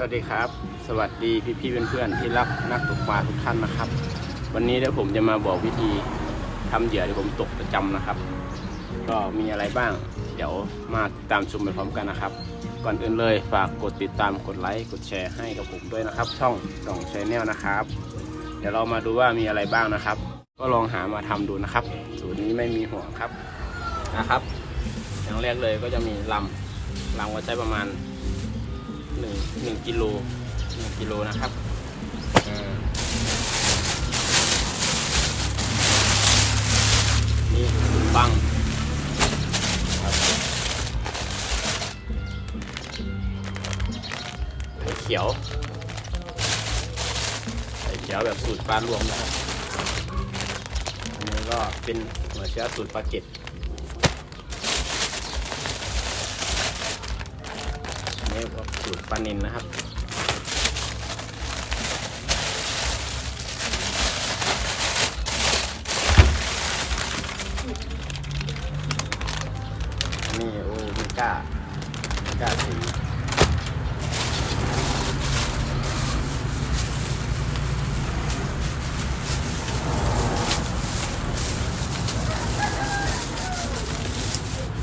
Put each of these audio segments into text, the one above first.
สวัสดีครับ สวัสดีพี่พี่ๆเพื่อนๆที่รักนักตกปลาทุกท่านนะครับ วันนี้เดี๋ยวผมจะมาบอกวิธีทำเหยื่อที่ผมตกประจำนะครับ ก็มีอะไรบ้าง เดี๋ยวมาติดตามชมไปพร้อมกันนะครับ ก่อนอื่นเลยฝากกดติดตามกดไลค์กดแชร์ให้กับผมด้วยนะครับ ช่องส่องชแนลนะครับ เดี๋ยวเรามาดูว่ามีอะไรบ้างนะครับ ก็ลองหามาทำดูนะครับ สูตรนี้ไม่มีห่วงครับนะครับ อย่างแรกเลยก็จะมีลำลำก็ใช้ประมาณ หนึ่งหนึ่งกิโลหนึ่งกิโลนะครับนี่บังครับไข่เขียวไข่เขียวแบบสูตรปลารวมนะครับอันนี้ก็เป็นหัวเชื้อสูตรปลาเก็ด อันนี้ก็ สูตรปลานินนะครับนนี้โอ้ม่กล้าม่กล้าสี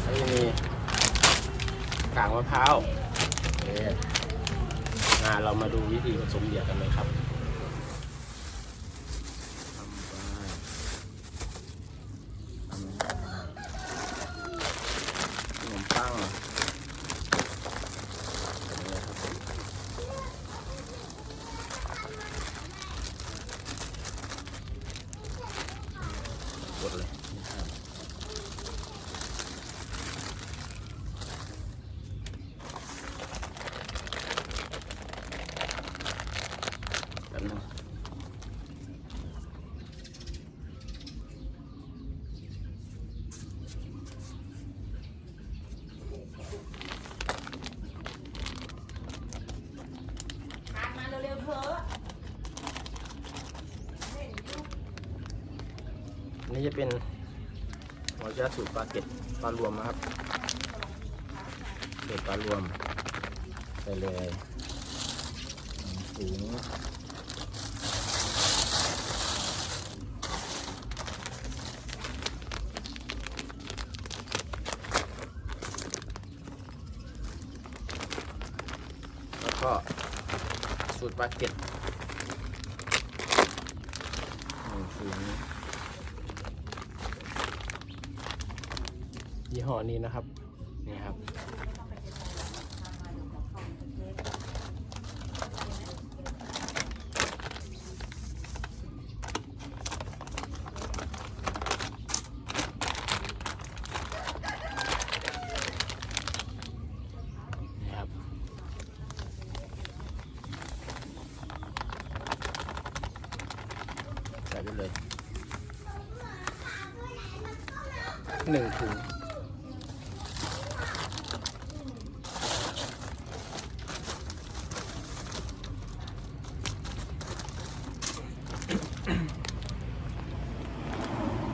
แล้วยังมีกากมะพร้าว เรามาดูวิธีผสมเหยื่อกันเลยครับทำไปทำไปขนมปังอันนี้ครับกดเลยนะครับแป๊บนึง ทานมาเร็วๆเถอะ อันนี่ จะเป็นหัวเชื้อสูตรปลาเก็ดปลารวมนะครับเก็ดปลารวมไปเลยหนึ่งถุงแล้วก็สูตรปลาเก็ดหนึ่งถุง ยี่ห้อนี้นะครับนี่ครับ นี่ครับ ใส่ไปเลยหนึ่งถุง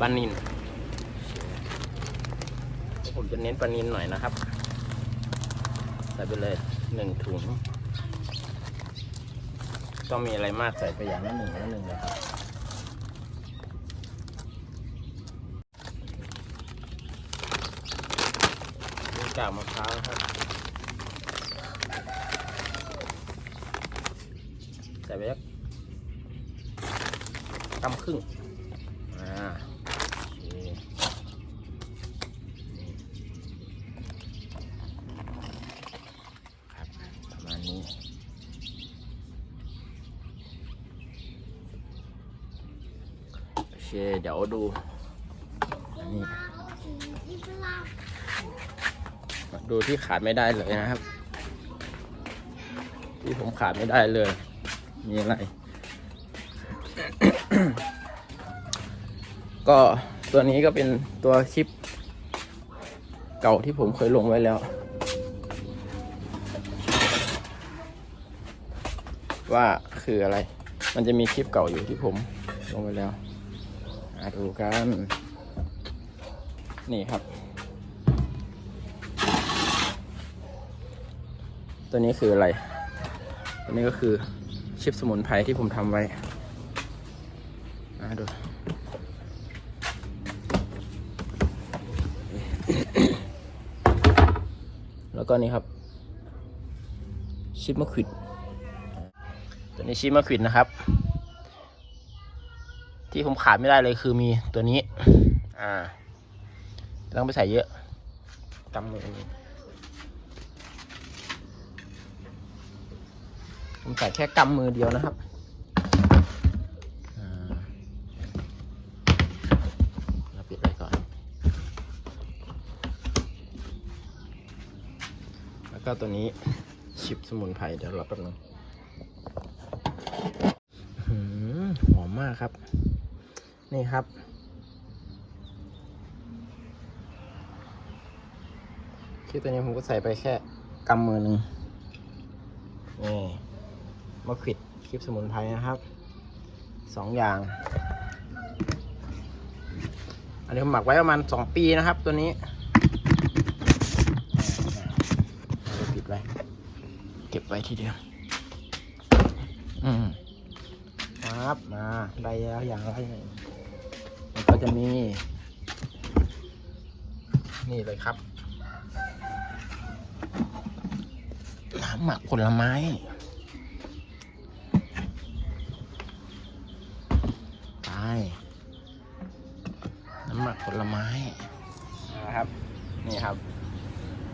ปลานินผมจะเน้นปลานินหน่อยนะครับใส่ไปเลยหนึ่งถุงต้องมีอะไรมากใส่ไปอย่างละหนึ่งละหนึ่งเลยครับนี่กากมะพร้าวครับ ใส่ไปสักกำครึ่ง อ่าโอเคนี่ครับประมาณ นี้โอเคเดี๋ยวดูนนี้ดูที่ขาดไม่ได้เลยนะครับ ที่ผมขาดไม่ได้เลย มีอะไร ก็ตัวนี้ก็เป็นตัวคลิปเก่าที่ผมเคยลงไว้แล้ว ว่าคืออะไร มันจะมีคลิปเก่าอยู่ที่ผมลงไว้แล้วมาดูกัน นี่ครับ ตัวนี้คืออะไร ตัวนี้ก็คือชิปสมุนไพรที่ผมทำไว้อ่าดูแล้วก็นี่ครับ ชิปมะขวิด ตัวนี้ชิมะขวิดนะครับ ที่ผมขาดไม่ได้เลยคือมีตัวนี้ อ่าต้องไปใส่เยอะกำมือผมใส่แค่กำมือเดียวนะครับเราปิดไว้ก่อน แล้วก็ตัวนี้ชิปสมุนไพรเดี๋ยวรอแป๊บนึง หอมมากครับ นี่ครับคลิปตัวนี้ผมก็ใส่ไปแค่กำมือหนึ่งนี่มะขิดคลิปสมุนไพรนะครับ สองอย่าง อันนี้ผมหมักไว้ประมาณสองปีนะครับ ตัวนี้ปิดไว้ เก็บไว้ทีเดียว อืม ครับ มาได้แล้วอย่างไรมันก็จะมี นี่เลยครับน้ำหมักผลไม้ไปน้ำหมักผลไม้นะครับ นี่ครับ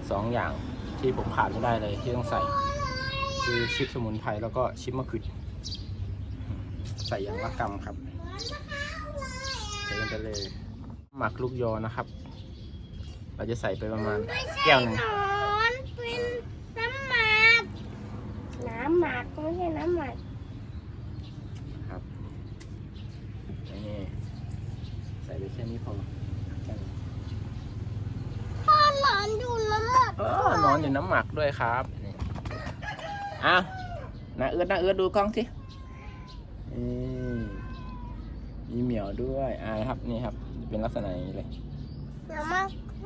สองอย่างที่ผมขาดไม่ได้เลยที่ต้องใส่ คือชิปสมุนไพรแล้วก็ชิปมะขวิด ใส่อย่างละกำครับใส่กันไปเลย หมักลูกยอนะครับ เราจะใส่ไปประมาณแก้วหนึ่งนอนเป็นน้ำหมัก น้ำหมักไม่ใช่น้ำหมักครับนี่ใส่ไปแค่นี้พอแค่นี้พ่อนอนอยู่น้ำหมักเออนอนอยู่น้ำหมักด้วยครับนี่อ้าวนาเอื้อนาเอื้อดูกล้องสิ นี่มีเหมียวด้วยอ่าครับนี่ครับ เป็นลักษณะอย่างนี้เลยเดี๋ยวมา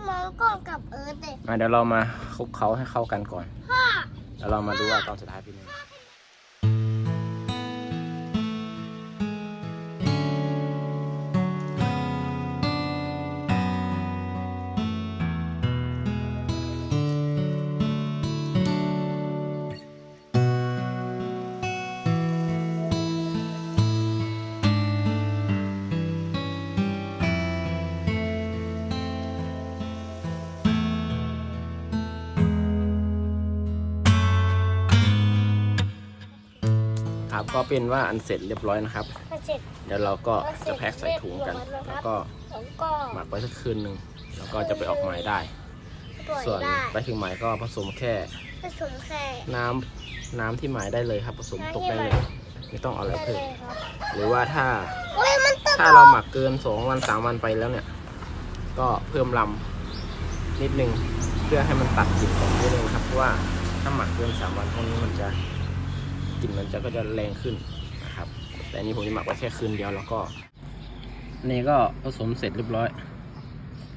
มองกล้องกับเอิร์ธเด็กมาเดี๋ยวเรามาคลุกเขาให้เข้ากันก่อนพ่อ แล้วเรามาดูว่าตอนสุดท้ายเป็นยังไง ครับก็เป็นว่าอันเสร็จเรียบร้อยนะครับมาเสร็จเดี๋ยวเราก็จะแพ็คใส่ถุงกัน แล้วก็แล้วก็หมักไว้สักคืนหนึ่งแล้วก็จะไปออกหมายได้ ปล่อยส่วนได้ไปถึงหมายก็ผสมแค่ ผสมแค่น้ำน้ำที่หมายได้เลยครับ ผสมตกได้เลยไม่ต้องเอาอะไรได้เพิ่เลมยครับหรือว่าถ้าโอ้ยมันตึกถ้าเราหมักเกินสองวันสามวันไปแล้วเนี่ย ก็เพิ่มลำนิดนึงเพื่อให้มันตัดกลิ่นของนิดนึงครับเพราะว่าถ้าหมักเกินสามวันพวกนี้มันจะ กลิ่นมันจะก็จะแรงขึ้นนะครับ แต่อันนี้ผมจะหมักไว้แค่คืนเดียวแล้วก็อันนี้ก็ผสมเสร็จเรียบร้อย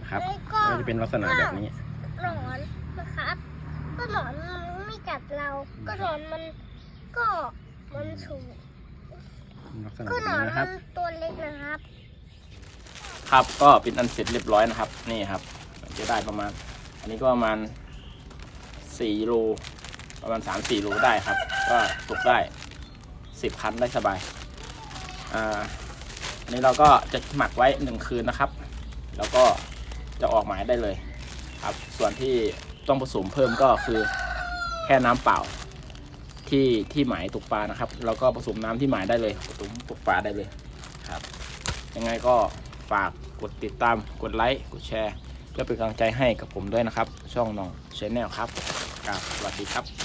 นะครับแล้วก็ก็จะเป็นลักษณะแบบนี้หนอนนะครับ ก็หนอนมันไม่กัดเรา ก็หนอนมันก็มันสูงลักษณะก็แบบหนอนนี้นะคมัรับนตัวเล็กนะครับ ครับก็เป็นอันเสร็จเรียบร้อยนะครับ นี่ครับ จะได้ประมาณ อันนี้ก็ประมาณสี่โล ประมาณสามสี่โลได้ครับ ก็ตกได้สิบคันได้สบาย อ่าอันนี้เราก็จะหมักไว้หนึ่งคืนนะครับ แล้วก็จะออกหมายได้เลยครับ ส่วนที่ต้องผสมเพิ่มก็คือแค่น้ำเปล่าที่ที่หมายตกปลานะครับเราก็ผสมน้ำที่หมายได้เลยผสมตกปลาได้เลยครับ ยังไงก็ฝากกดติดตามกดไลค์กดแชร์ เพื่อเป็นกำลังใจให้กับผมด้วยนะครับ ช่องน้องชแนลครับกราบสวัสดีครับ